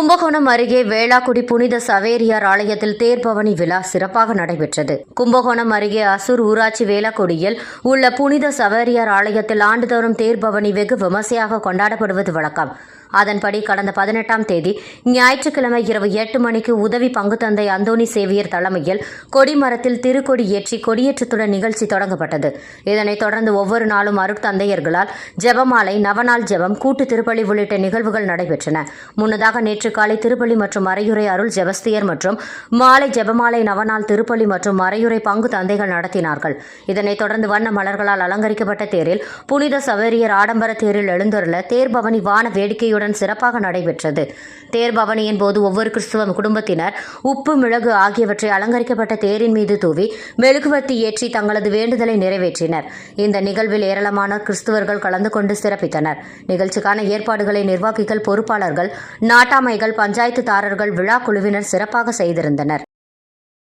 கும்பகோணம் அருகே வேளாக்குடி புனித சவேரியார் ஆலயத்தில் தேர்பவனி விழா சிறப்பாக நடைபெற்றது. கும்பகோணம் அருகே அசூர் ஊராட்சி வேளாக்குடியில் உள்ள புனித சவேரியார் ஆலயத்தில் ஆண்டுதோறும் தேர்பவனி வெகு விமர்சையாக கொண்டாடப்படுவது வழக்கம். அதன்படி கடந்த பதினெட்டாம் தேதி ஞாயிற்றுக்கிழமை இரவு எட்டு மணிக்கு உதவி பங்குத்தந்தை அந்தோணி சேவியர் தலைமையில் கொடிமரத்தில் திருக்கொடி ஏற்றி கொடியேற்றத்துடன் நிகழ்ச்சி தொடங்கப்பட்டது. இதனைத் தொடர்ந்து ஒவ்வொரு நாளும் அருட்தந்தையர்களால் ஜெபமாலை நவநாள் ஜெபம் கூட்டு திருப்பலி உள்ளிட்ட நிகழ்வுகள் நடைபெற்றன. முன்னதாக நேற்று நேற்று காலை திருப்பலி மற்றும் மறையுறை அருள் ஜெபஸ்தியர் மற்றும் மாலை ஜெபமாலை நவநாள் திருப்பலி மற்றும் மறையுறை பங்கு தந்தைகள் நடத்தினார்கள். இதனைத் தொடர்ந்து வண்ண மலர்களால் அலங்கரிக்கப்பட்ட தேரில் புனித சவேரியர் ஆடம்பர தேரில் எழுந்தருள தேர்பவனி வான வேடிக்கையுடன் சிறப்பாக நடைபெற்றது. தேர்பவனியின் போது ஒவ்வொரு கிறிஸ்துவ குடும்பத்தினர் உப்பு மிளகு ஆகியவற்றை அலங்கரிக்கப்பட்ட தேரின் மீது தூவி மெழுகுவர்த்தி ஏற்றி தங்களது வேண்டுதலை நிறைவேற்றினர். இந்த நிகழ்வில் ஏராளமான கிறிஸ்துவர்கள் கலந்து கொண்டு சிறப்பித்தனர். நிகழ்ச்சிக்கான ஏற்பாடுகளை நிர்வாகிகள் பொறுப்பாளர்கள் நாட்டாமை நாட்டாமைகள் பஞ்சாயத்துதாரர்கள் விழா குழுவினர் சிறப்பாக செய்திருந்தனர்.